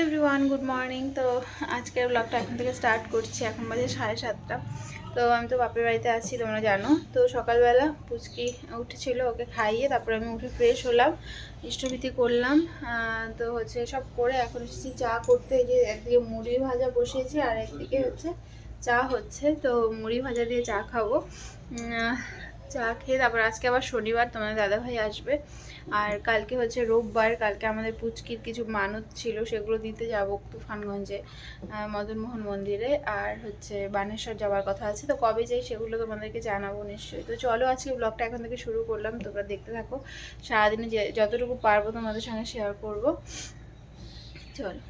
Everyone good morning তো আজকের ব্লগটা এখন থেকে স্টার্ট করছি। এখন বাজে সাড়ে সাতটা। তো আমি তো বাপের বাড়িতে আছি, তোমরা জানো। তো সকালবেলা পুচকি উঠেছিল ওকে খাইয়ে, তারপরে আমি উঠে ফ্রেশ হলাম ইষ্টভীতি করলাম। তো হচ্ছে সব করে এখন এসেছি চা করতে। যে একদিকে মুড়ি ভাজা বসিয়েছি আর একদিকে হচ্ছে চা হচ্ছে। তো মুড়ি ভাজা দিয়ে চা খাব। চা খেয়ে তারপর আজকে আবার শনিবার তোমার দাদাভাই আসবে। আর কালকে হচ্ছে রোববার, কালকে আমাদের পুচকির কিছু মানত ছিল, সেগুলো দিতে যাব তুফানগঞ্জে মদনমোহন মন্দিরে। আর হচ্ছে বানেশ্বর যাওয়ার কথা আছে, তো কবে যাই সেগুলো তোমাদেরকে জানাব নিশ্চয়ই। তো চলো আজকে ব্লগটা এখন থেকে শুরু করলাম, তোমরা দেখতে থাকো। সারাদিনে যতটুকু পারব তোমাদের সঙ্গে শেয়ার করব। চলো।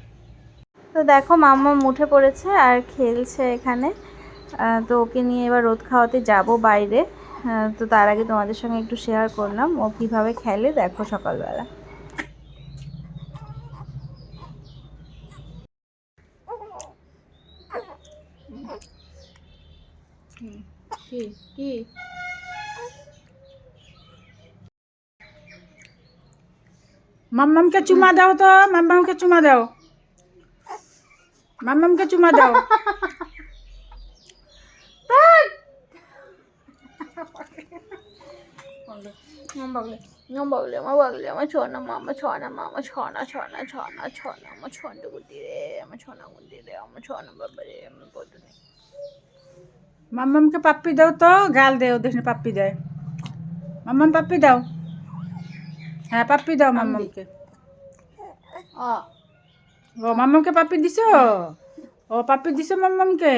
তো দেখো, মাম্মা উঠে পড়েছে আর খেলছে এখানে। তো ওকে নিয়ে এবার রোদ খাওয়াতে যাব বাইরে। তো তার আগে তোমাদের সঙ্গে একটু শেয়ার করলাম। ও কীভাবে খেলে দেখো সকালবেলা। মাম্মামকে চুমা দাও তো, মাম্মামকে চুমা দাও। মাম্মামকে চুমা দাও। বাবলে বাবলে আমার বাবলে আমার ছনা মা আমার Sanna Sanna Sanna Sanna Sanna আমার ছন্ড গুটি রে আমার ছনা গুটি রে আমার ছনা বাবা রে আমার বলতে নেই মাম্মামকে পাপ্পি দাও তো গাল দে ওদের পাপ্পি দেয় মাম্মাম পাপ্পি দাও হ্যাঁ পাপ্পি দাও মাম্মামকে আ ও মাম্মামকে পাপ্পি দিছো ও পাপ্পি দিছো মাম্মামকে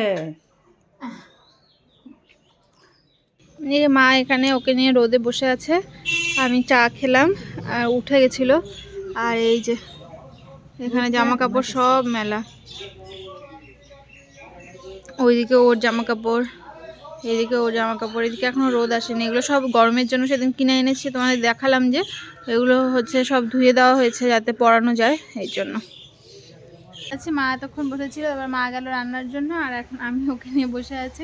এই যে মা এখানে ওকে নিয়ে রোদে বসে আছে। আমি চা খেলাম, আর উঠে গেছিল। আর এই যে, এখানে জামা কাপড় সব মেলা। ওইদিকে ওর জামা কাপড় এদিকে ওর জামা কাপড় এদিকে এখনও রোদ আসেনি। এগুলো সব গরমের জন্য সেদিন কিনে এনেছি, তোমাদের দেখালাম যে এগুলো হচ্ছে সব ধুয়ে দেওয়া হয়েছে যাতে পরানো যায়, এই জন্য। আচ্ছা মা এতক্ষণ বসেছিল, এবার মা গেল রান্নার জন্য, আর এখন আমি ওকে নিয়ে বসে আছি।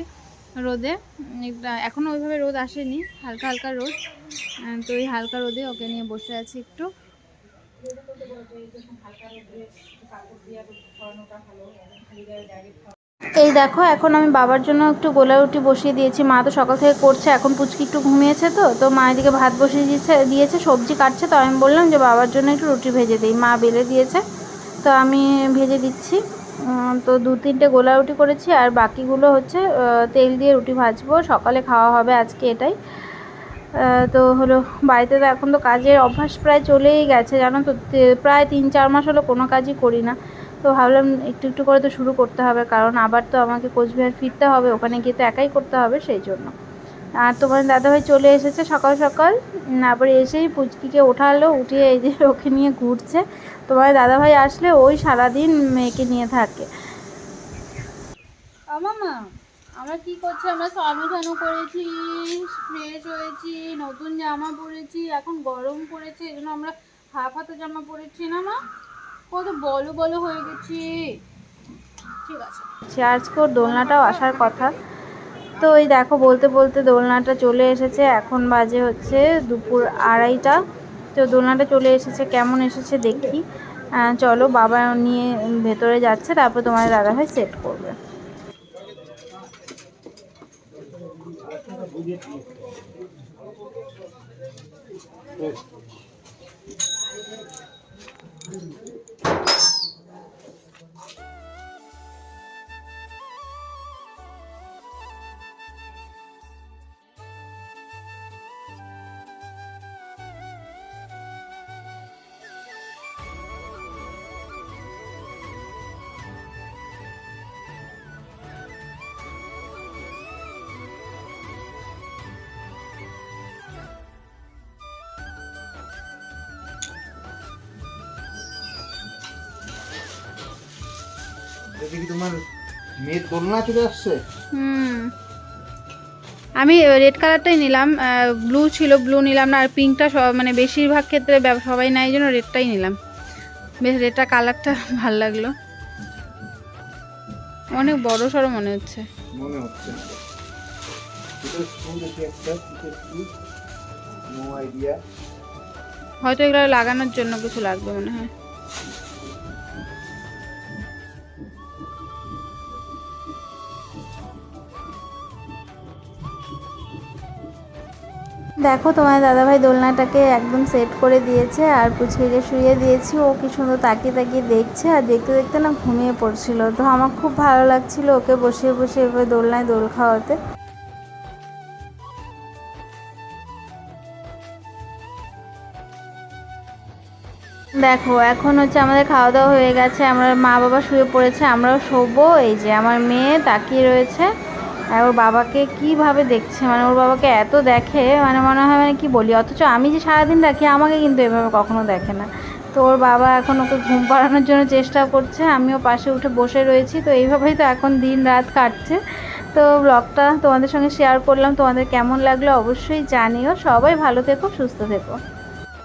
রোদে। উম, একটা- এখনও ওইভাবে রোদ আসেনি হালকা হালকা রোদ। তো ওই হালকা রোদে ওকে নিয়ে বসে আছি একটু। এই দেখো এখন আমি বাবার জন্য একটু গোলা রুটি বসিয়ে দিয়েছি। মা তো সকাল থেকে করছে এখন পুচকি একটু ঘুমিয়েছে তো তো মা এদিকে ভাত বসিয়ে দিয়েছে দিয়েছে সবজি কাটছে। তো আমি বললাম যে বাবার জন্য একটু রুটি ভেজে দিই। মা বেলে দিয়েছে তো আমি ভেজে দিচ্ছি। তো দু তিনটে গোলা রুটি করেছি আর বাকিগুলো হচ্ছে তেল দিয়ে রুটি ভাজবো। সকালে খাওয়া হবে আজকে এটাই। তো হলো, বাড়িতে তো এখন তো কাজের অভ্যাস প্রায় চলেই গেছে, জানো তো? প্রায় তিন চার মাস হলো কোনো কাজই করি না। তো ভাবলাম একটু একটু করে তো শুরু করতে হবে, কারণ আবার তো আমাকে কোচবিহার ফিরতে হবে, ওখানে গিয়ে তো একাই করতে হবে সেই জন্য। আর তোমার দাদাভাই চলে এসেছে সকাল সকাল তারপরে এসেই পুচকিকে ওঠালো, উঠিয়ে এই যে ওকে নিয়ে ঘুরছে। তোমার দাদাভাই আসলে ওই সারাদিন মেয়েকে নিয়ে থাকে। মামা আমরা কি করছি? আমরা স্নান করেছি ফ্রেশ হয়েছি নতুন জামা পরেছি এখন গরম পড়েছে এই জন্য আমরা হাফ হাতে জামা পরেছি না মা? কত বলো বলো হয়ে গেছি। ঠিক আছে। আজকের দোলনাটাও আসার কথা। তো এই দেখো বলতে বলতে দোলনাটা চলে এসেছে এখন বাজে হচ্ছে দুপুর আড়াইটা। তো দোলনাটা চলে এসেছে, কেমন এসেছে দেখি। চলো বাবা নিয়ে ভেতরে যাচ্ছে, তারপর তোমার দাদাভাই সেট করবে। এটা কি তোমার মেয়ের দোলনা চলে আসছে? হুম। আমি রেড কালারটাই নিলাম ব্লু ছিল ব্লু নিলাম না আর পিঙ্কটা সব মানে বেশিরভাগ ক্ষেত্রে সবাই নেয় জন্য রেডটাই নিলাম। বেশ রেডটা কালারটা ভালো লাগল। অনেক বড় সড়ো মনে হচ্ছে। মনে হচ্ছে হয়তো এগুলো লাগানোর জন্য কিছু লাগবে মনে হয়। দেখো, তোমার দাদাভাই দোলনাটাকে একদম সেট করে দিয়েছে আর পুচকিকে শুয়ে দিয়েছি। ও কি সুন্দর তাকিয়ে তাকিয়ে দেখছে আর দেখতে দেখতে না ঘুমিয়ে পড়ছিল। তো আমার খুব ভালো লাগছিল ওকে বসিয়ে বসিয়ে এভাবে দোলনায় দোল খাওয়াতে। দেখো, এখন হচ্ছে আমাদের খাওয়া দাওয়া হয়ে গেছে। আমরা মা বাবা শুয়ে পড়েছে, আমরাও শোবো। এই যে আমার মেয়ে তাকিয়ে রয়েছে। আর ওর বাবাকে কীভাবে দেখছে? মানে ওর বাবাকে এত দেখে মানে মনে হয় মানে কি বলি? অথচ আমি যে সারাদিন রাখি আমাকে কিন্তু এভাবে কখনো দেখে না। তো ওর বাবা এখন ওকে ঘুম পাড়ানোর জন্য চেষ্টা করছে। আমিও পাশে উঠে বসে রয়েছি। তো এইভাবেই তো এখন দিন রাত কাটছে। তো ব্লগটা তোমাদের সঙ্গে শেয়ার করলাম। তোমাদের কেমন লাগল অবশ্যই জানিও। সবাই ভালো থেকো, সুস্থ থেকো।